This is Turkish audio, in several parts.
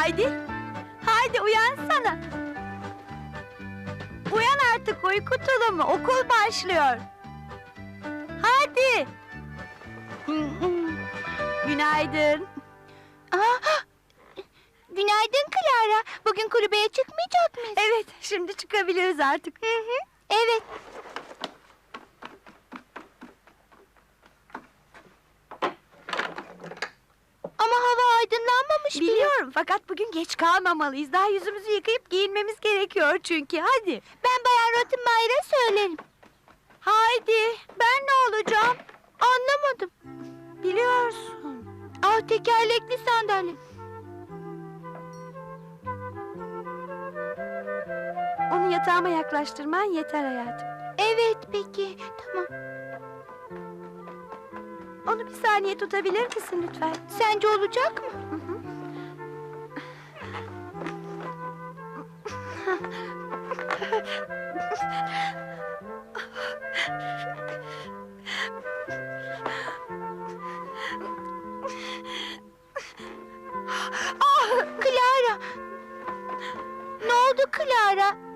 Haydi. Haydi uyansana. Uyan artık uyku tulumu. Okul başlıyor. Hadi. Günaydın. Günaydın Clara. Bugün kulübeye çıkmayacak mıyız? Evet, şimdi çıkabiliriz artık. Evet. Ama hava aydınlanmamış bile. Biliyorum fakat bugün geç kalmamalıyız. Daha yüzümüzü yıkayıp giyinmemiz gerekiyor çünkü. Hadi. Ben Bayan Rottenmeier'e söylerim. Haydi. Ben ne olacağım? Anlamadım. Biliyorsun. Ah tekerlekli sandalye. Onu yatağıma yaklaştırman yeter hayatım. Evet peki tamam. Onu bir saniye tutabilir misin lütfen? Sence olacak mı? Ah Clara. Ne oldu Clara?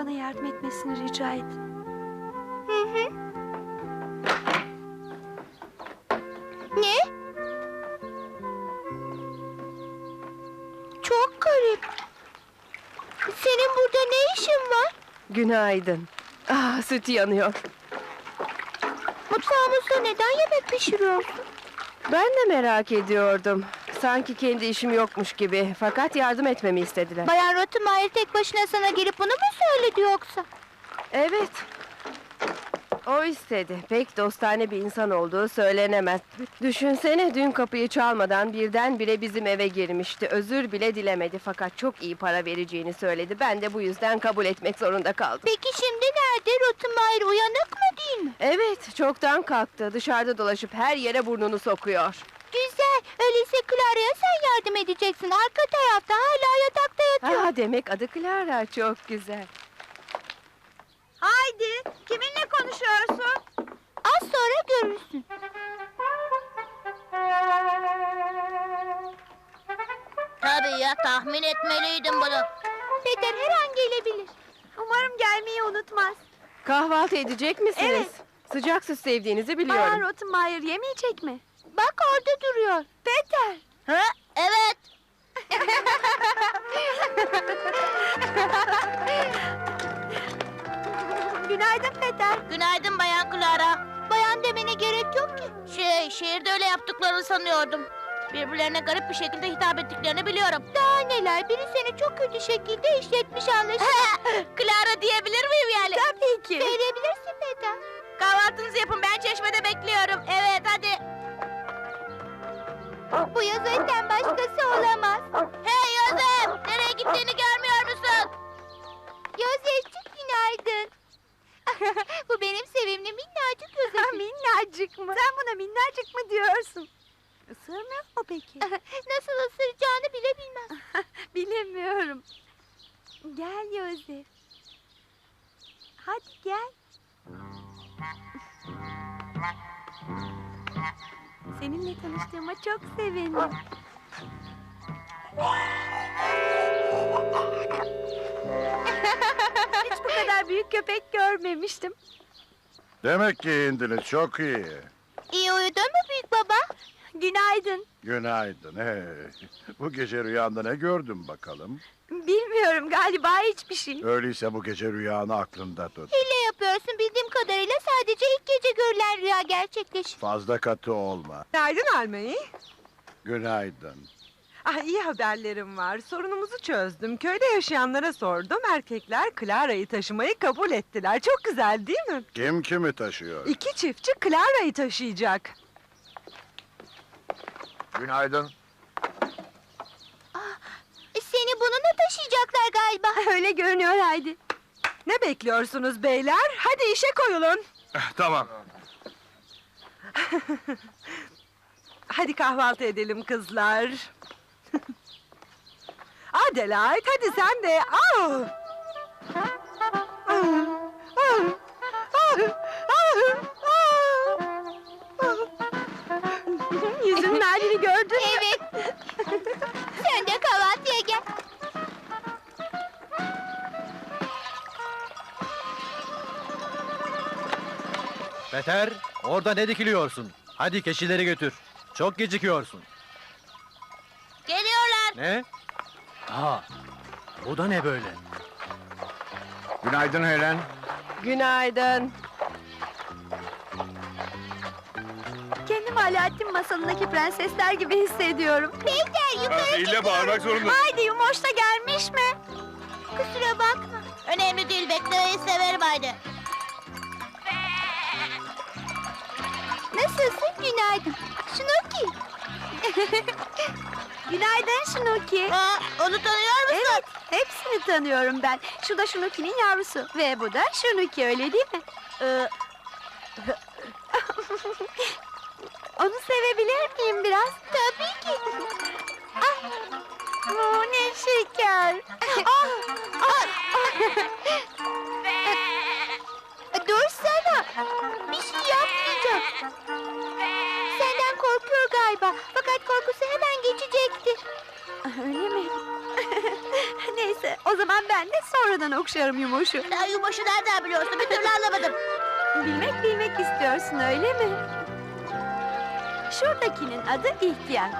Bana yardım etmesini rica et. Hı hı. Ne? Çok garip. Senin burada ne işin var? Günaydın. Ah, süt yanıyor. Mutfağımızda neden yemek pişiriyorsun? Ben de merak ediyordum. Sanki kendi işim yokmuş gibi. Fakat yardım etmemi istediler. Bayan Rottenmeier tek başına sana gelip bunu mu söyledi yoksa? Evet. O istedi. Pek dostane bir insan olduğu söylenemez. Düşünsene dün kapıyı çalmadan birdenbire bizim eve girmişti. Özür bile dilemedi fakat çok iyi para vereceğini söyledi. Ben de bu yüzden kabul etmek zorunda kaldım. Peki şimdi nerede? Rottenmeier uyanık mı değil mi? Evet, çoktan kalktı. Dışarıda dolaşıp her yere burnunu sokuyor. Güzel. Öyleyse Clara'ya sen yardım edeceksin. Arka tarafta hala yatakta yatıyor. Ah, demek adı Clara. Çok güzel. Haydi. Kiminle konuşuyorsun? Az sonra görürsün. Tabii ya tahmin etmeliydim bunu. Peter her an gelebilir. Umarım gelmeyi unutmaz. Kahvaltı edecek misiniz? Evet. Sıcak süt sevdiğinizi Bayan biliyorum. Rottenmeier yemeyecek mi? Bak orada duruyor. Peter. Ha? Evet. Günaydın Peter. Günaydın Bayan Clara. Bayan demene gerek yok ki. Şey, şehirde öyle yaptıklarını sanıyordum. Birbirlerine garip bir şekilde hitap ettiklerini biliyorum. Daha neler biri seni çok kötü şekilde işletmiş anlaşılan. Clara diyebilir miyim yani? Tabii ki. Söyleyebilirsin Peter. Kahvaltınızı yapın ben çeşmede bekliyorum. Evet Bu Yozet'ten başkası olamaz. Hey Yosef! Nereye gittiğini görmüyor musun? Yozet'cik günaydın. Bu benim sevimli minnacık Yozet'im. minnacık mı? Sen buna minnacık mı diyorsun? Isırmıyor mu peki? Nasıl ısıracağını bile bilmez. Bilemiyorum. Gel Yosef. Hadi gel. Seninle tanıştığıma çok sevindim. Hiç bu kadar büyük köpek görmemiştim. Demek ki indiniz çok iyi. İyi uyudun? Günaydın. Günaydın. Hey. Bu gece rüyanda ne gördün bakalım? Bilmiyorum galiba hiçbir şey. Öyleyse bu gece rüyanı aklında tut. Hile yapıyorsun bildiğim kadarıyla sadece ilk gece görülen rüya gerçekleşir. Fazla katı olma. Günaydın Almey. Günaydın. Ah iyi haberlerim var. Sorunumuzu çözdüm. Köyde yaşayanlara sordum. Erkekler Clara'yı taşımayı kabul ettiler. Çok güzel değil mi? Kim kimi taşıyor? İki çiftçi Clara'yı taşıyacak. Günaydın. E, Seni bununla taşıyacaklar galiba. Öyle görünüyor haydi. Ne bekliyorsunuz beyler? Hadi işe koyulun. Tamam. Hadi kahvaltı edelim kızlar. Adelaide hadi sen de. Au! Peter, orada ne dikiliyorsun? Hadi keçileri götür. Çok gecikiyorsun. Geliyorlar. Ne? Aa, bu da ne böyle? Günaydın Helen. Günaydın. Kendimi Alaaddin masalındaki prensesler gibi hissediyorum. Peter yukarı İlle bağırmak zorunda. Haydi Yumoş da gelmiş mi? kusura bakma. Önemli değil beklemeyi severim haydi. Nasılsın? Günaydın. Şunuki. Günaydın Şunuki. Aa, onu tanıyor musun? Evet, hepsini tanıyorum ben. Şu da Şunuki'nin yavrusu ve bu da Şunuki öyle değil mi? Ee, Onu sevebilir miyim biraz? Tabii ki. ah, oh, ne şeker. ah, zaman ben de sonradan okşarım Yumoş'u. sen yumuşu nereden biliyorsun? Bir türlü anlamadım. Bilmek bilmek istiyorsun öyle mi? Şuradakinin adı İhtiyar.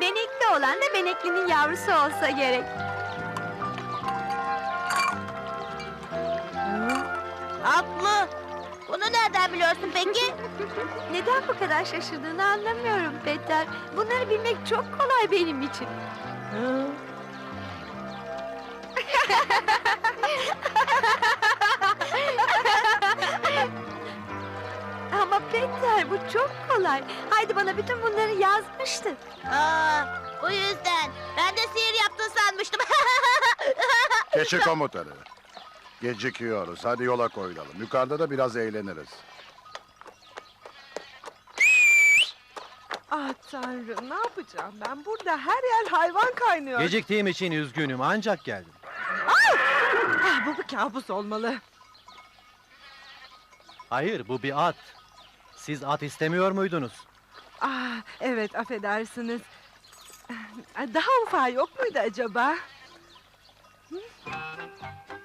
Benekli olan da Benekli'nin yavrusu olsa gerek. Haklı. Bunu nereden biliyorsun peki? Neden bu kadar şaşırdığını anlamıyorum Peter. Bunları bilmek çok kolay benim için. Ama Peter bu çok kolay. Haydi bana bütün bunları yazmıştı. Aa, bu yüzden. Ben de sihir yaptın sanmıştım. Keçi komutanı. Gecikiyoruz. Hadi yola koyulalım. Yukarıda da biraz eğleniriz. Ah tanrım ne yapacağım ben? Burada her yer hayvan kaynıyor. Geciktiğim için üzgünüm ancak geldim. Ah, bu bir kabus olmalı. Hayır, bu bir at. Siz at istemiyor muydunuz? Ah, evet affedersiniz. Daha ufağı yok muydu acaba? İnekler!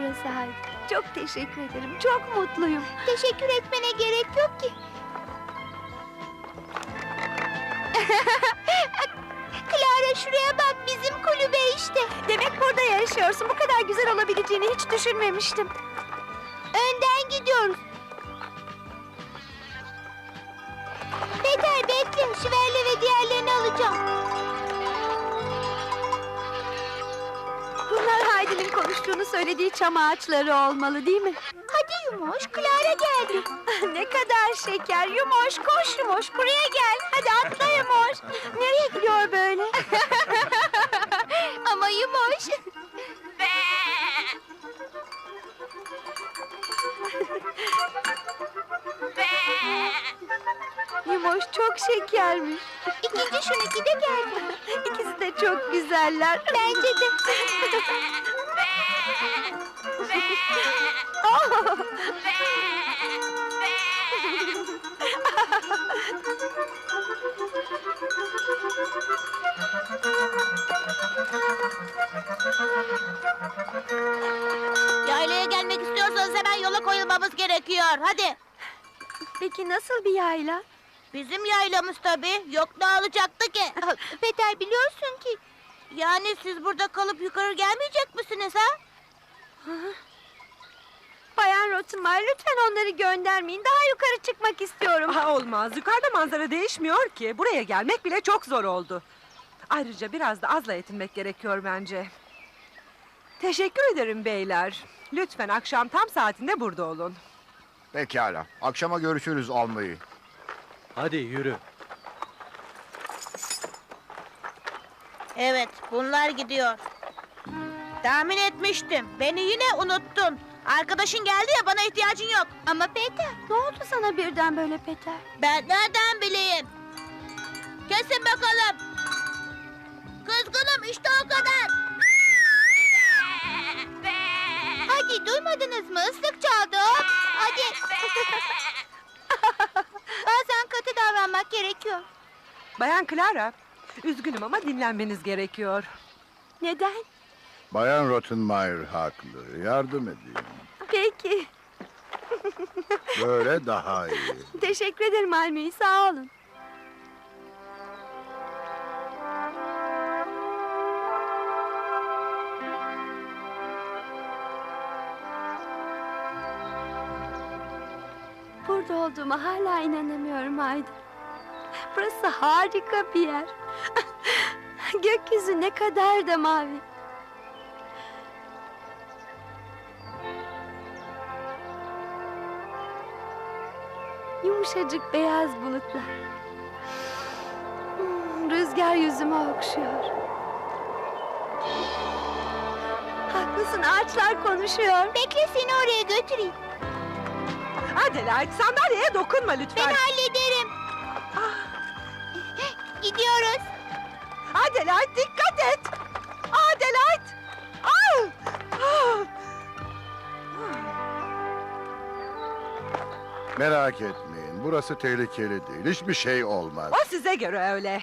burası Haydi. Çok teşekkür ederim. Çok mutluyum. Teşekkür etmene gerek yok ki. Clara şuraya bak bizim kulübe işte. Demek burada yaşıyorsun. Bu kadar güzel olabileceğini hiç düşünmemiştim. Söylediği çam ağaçları olmalı değil mi? Hadi Yumoş, Clara geldi. ne kadar şeker. Yumoş koş Yumoş buraya gel. Hadi atla Yumoş. Nereye gidiyor böyle? Ama Yumoş. Yumoş çok şekermiş. İkinci şununki de geldi. İkisi de çok güzeller. Bence de. Yaylaya gelmek istiyorsanız hemen yola koyulmamız gerekiyor. Hadi. Peki nasıl bir yayla? Bizim yaylamız tabii. Yok ne alacaktı ki? Peter biliyorsun ki Yani siz burada kalıp yukarı gelmeyecek misiniz Rottenmeier lütfen onları göndermeyin. Daha yukarı çıkmak istiyorum. Aha, olmaz. Yukarıda manzara değişmiyor ki. Buraya gelmek bile çok zor oldu. Ayrıca biraz da azla yetinmek gerekiyor bence. Teşekkür ederim beyler. Lütfen akşam tam saatinde burada olun. Pekala. Akşama görüşürüz almayı. Hadi yürü. Evet, bunlar gidiyor. Tahmin etmiştim. Beni yine unuttun. Arkadaşın geldi ya bana ihtiyacın yok. Ama Peter ne oldu sana birden böyle Peter? Ben nereden bileyim? Kesin bakalım. Kızgınım işte o kadar. Hadi duymadınız mı? Islık çaldı. Hop, Hadi. Bazen katı davranmak gerekiyor. Bayan Clara, üzgünüm ama dinlenmeniz gerekiyor. Neden? Bayan Rottenmeier haklı. Yardım edeyim. Peki. Böyle daha iyi. Teşekkür ederim Almey. Sağ olun. Burada olduğuma hala inanamıyorum Haydi. Burası harika bir yer. Gökyüzü ne kadar da mavi. Yumuşacık beyaz bulutlar. Hmm, Rüzgar yüzüme okşuyor. Haklısın ağaçlar konuşuyor. Bekle seni oraya götüreyim. Adelaide sandalyeye dokunma Ben lütfen. hallederim. Gidiyoruz. Adelaide dikkat Merak etmeyin. Burası tehlikeli değil. Hiçbir şey olmaz. O size göre öyle.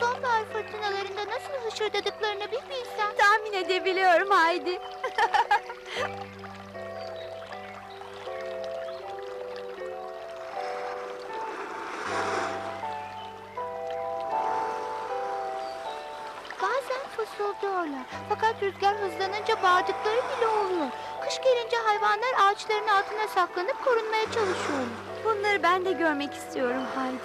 Sonbahar fırtınalarında nasıl hışırdadıklarını bir bilsen. Tahmin edebiliyorum Haydi. Bazen fısıldıyorlar. Fakat rüzgar hızlanınca bağırdıkları bile oluyor. Kış gelince hayvanlar ağaçların altına saklanıp korunmaya çalışıyorlar. Bunları ben de görmek istiyorum Haydi.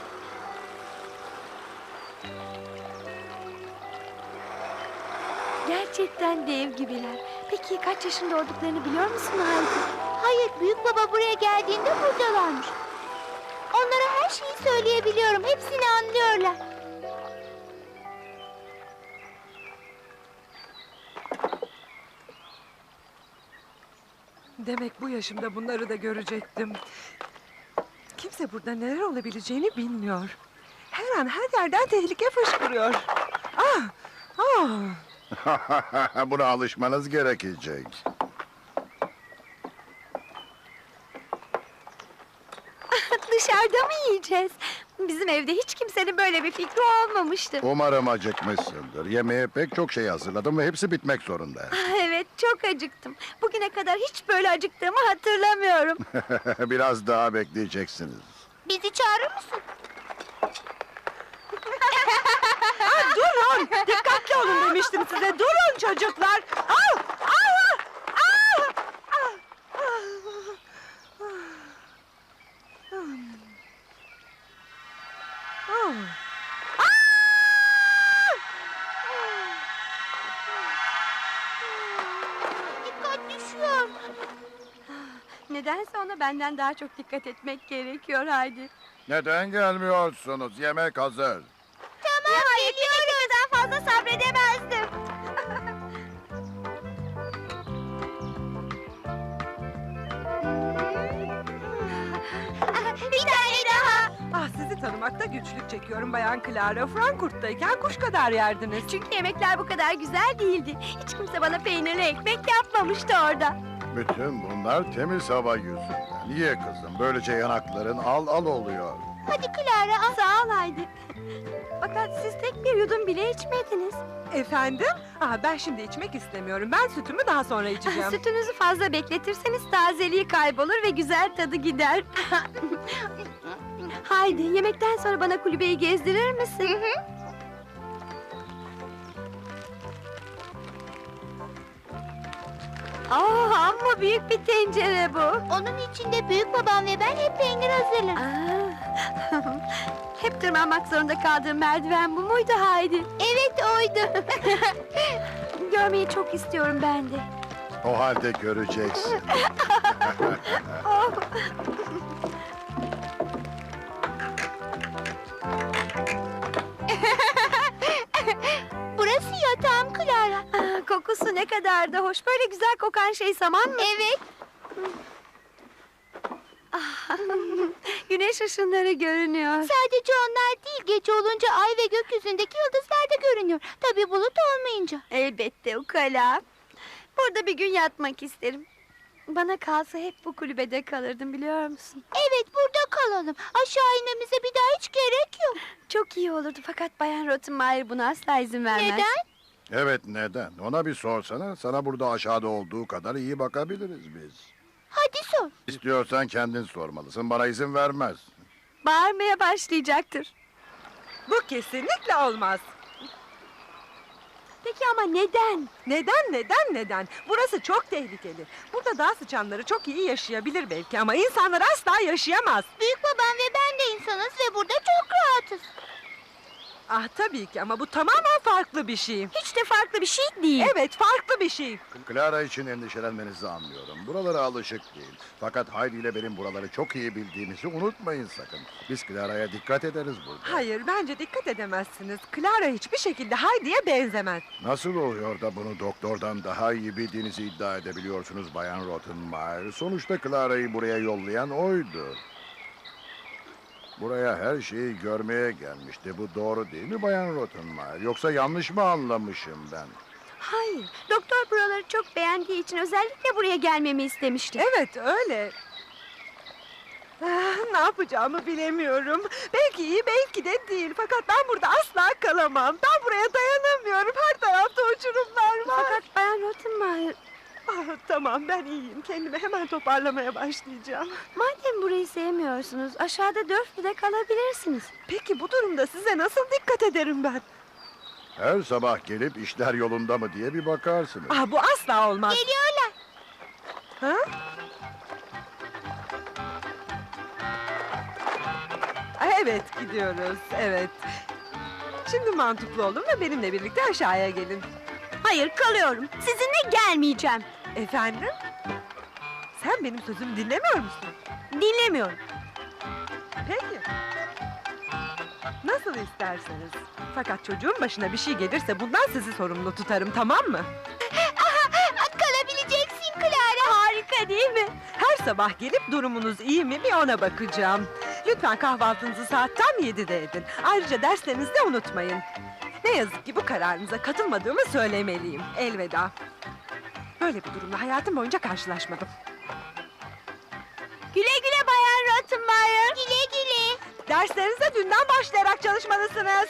Gerçekten dev gibiler. Peki kaç yaşında olduklarını biliyor musun Haydi? Hayır, büyük baba buraya geldiğinde buradalarmış. Onlara her şeyi söyleyebiliyorum. Hepsini anlıyorlar. Demek bu yaşımda bunları da görecektim. Kimse burada neler olabileceğini bilmiyor. Her an her yerden tehlike fışkırıyor. Ah! Ah! Buna alışmanız gerekecek. Dışarıda mı yiyeceğiz? Bizim evde hiç kimsenin böyle bir fikri olmamıştı. Umarım acıkmışsındır. Yemeğe pek çok şey hazırladım ve hepsi bitmek zorunda. Ah, Evet çok acıktım. Bugüne kadar hiç böyle acıktığımı hatırlamıyorum. Biraz daha bekleyeceksiniz. Bizi çağırır mısın? Aa, durun! Dikkatli olun demiştim size. Durun çocuklar! Au! Au! Ona benden daha çok dikkat etmek gerekiyor Haydi. Neden gelmiyorsunuz? Yemek hazır. Tamam geliyoruz. Daha fazla sabredemezdim. Bir tane daha. Ah sizi tanımakta güçlük çekiyorum Bayan Clara. Frankfurt'tayken kuş kadar yerdiniz. Çünkü yemekler bu kadar güzel değildi. Hiç kimse bana peynirli ekmek yapmamıştı orada. Bütün bunlar temiz hava yüzünden. Ye kızım, böylece yanakların al al oluyor. Hadi Clara al. Sağ ol Haydi. Fakat siz tek bir yudum bile içmediniz. Efendim? Ah ben şimdi içmek istemiyorum. Ben sütümü daha sonra içeceğim. Sütünüzü fazla bekletirseniz tazeliği kaybolur ve güzel tadı gider. Haydi yemekten sonra bana kulübeyi gezdirir misin? Oh, amma büyük bir tencere bu. Onun içinde büyük babam ve ben hep peynir hazırlar. Aa, Hep tırmanmak zorunda kaldığım merdiven bu muydu Haydi? Evet oydu. Görmeyi çok istiyorum ben de. O halde göreceksin. Burası kokusu ne kadar da hoş. Böyle güzel kokan şey saman mı? Evet. Güneş ışınları görünüyor. Sadece onlar değil. Gece olunca ay ve gökyüzündeki yıldızlar da görünüyor. Tabii bulut olmayınca. Elbette ukala. Burada bir gün yatmak isterim. Bana kalsa hep bu kulübede kalırdım biliyor musun? Evet burada kalalım. Aşağı inmemize bir daha hiç gerek yok. Çok iyi olurdu fakat Bayan Rottenmeier buna asla izin vermez. Neden? Evet neden? Ona bir sorsana. Sana burada aşağıda olduğu kadar iyi bakabiliriz biz. Hadi sor. İstiyorsan kendin sormalısın. Bana izin vermez. Bağırmaya başlayacaktır. Bu kesinlikle olmaz. Peki ama neden? Neden neden neden? Burası çok tehlikeli. Burada dağ sıçanları çok iyi yaşayabilir belki ama insanlar asla yaşayamaz. Büyük babam ve ben de insanız ve burada çok rahatız. Ah tabii ki ama bu tamamen farklı bir şey. Hiç de farklı bir şey değil. Evet farklı bir şey. Clara için endişelenmenizi anlıyorum. Buralara alışık değil. Fakat Haydi ile benim buraları çok iyi bildiğimizi unutmayın sakın. Biz Clara'ya dikkat ederiz burada. Hayır bence dikkat edemezsiniz. Clara hiçbir şekilde Heidi'ye benzemez. Nasıl oluyor da bunu doktordan daha iyi bildiğinizi iddia edebiliyorsunuz Bayan Rottenmeier? Sonuçta Clara'yı buraya yollayan oydu. Buraya her şeyi görmeye gelmişti. Bu doğru değil mi Bayan Rottenmeier? Yoksa yanlış mı anlamışım ben? Hayır. Doktor buraları çok beğendiği için özellikle buraya gelmemi istemişti. Evet öyle. Ah, ne yapacağımı bilemiyorum. Belki iyi belki de değil. Fakat ben burada asla kalamam. Ben buraya dayanamıyorum. Her tarafta uçurumlar var. Fakat Bayan Rottenmeier, Ah, tamam ben iyiyim. Kendimi hemen toparlamaya başlayacağım. madem burayı sevmiyorsunuz, aşağıda Dörflü'de kalabilirsiniz. Peki bu durumda size nasıl dikkat ederim ben? Her sabah gelip işler yolunda mı diye bir bakarsınız. Ah, bu asla olmaz. Geliyorlar. Ha? Ah, Evet gidiyoruz. Evet. Şimdi mantıklı olun ve benimle birlikte aşağıya gelin. Hayır, kalıyorum. Sizinle gelmeyeceğim. Efendim? Sen benim sözümü dinlemiyor musun? Dinlemiyorum. Peki. Nasıl isterseniz. Fakat çocuğun başına bir şey gelirse bundan sizi sorumlu tutarım tamam mı? Kalabileceksin Clara. Harika değil mi? Her sabah gelip durumunuz iyi mi bir ona bakacağım. Lütfen kahvaltınızı saat tam yedide edin. Ayrıca derslerinizi de unutmayın. Ne yazık ki bu kararınıza katılmadığımı söylemeliyim. Elveda. Böyle bir durumla hayatım boyunca karşılaşmadım. Güle güle Bayan Rottenmeier. Güle güle. Derslerinize dünden başlayarak çalışmalısınız.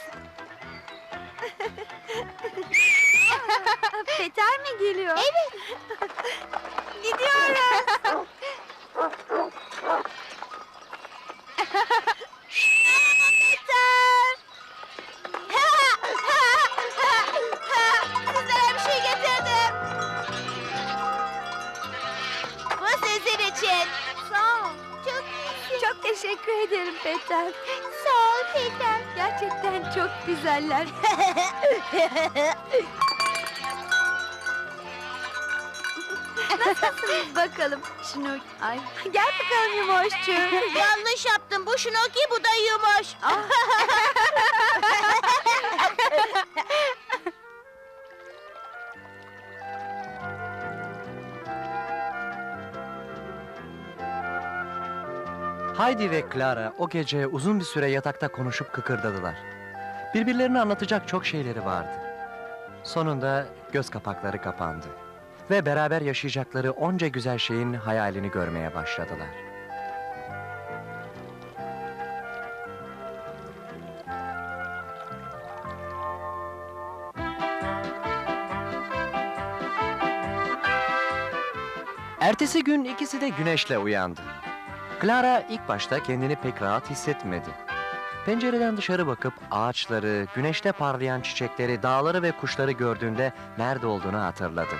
Peter mi geliyor? Evet. Gidiyoruz. teşekkür ederim Peter. Sağ ol Peter. Gerçekten çok güzeller. Nasılsınız bakalım şunu? Ay, gel bakalım Yumoşçu. Yanlış yaptım. Bu şnoki bu da yumuş. Heidi ve Clara o gece uzun bir süre yatakta konuşup kıkırdadılar. Birbirlerine anlatacak çok şeyleri vardı. Sonunda göz kapakları kapandı. Ve beraber yaşayacakları onca güzel şeyin hayalini görmeye başladılar. Ertesi gün ikisi de güneşle uyandı. Clara ilk başta kendini pek rahat hissetmedi. Pencereden dışarı bakıp ağaçları, güneşte parlayan çiçekleri, dağları ve kuşları gördüğünde nerede olduğunu hatırladı.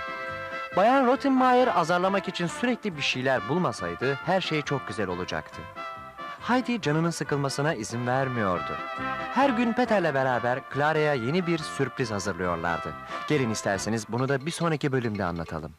Bayan Rottenmeier azarlamak için sürekli bir şeyler bulmasaydı her şey çok güzel olacaktı. Heidi canının sıkılmasına izin vermiyordu. Her gün Peter'le beraber Clara'ya yeni bir sürpriz hazırlıyorlardı. Gelin isterseniz bunu da bir sonraki bölümde anlatalım.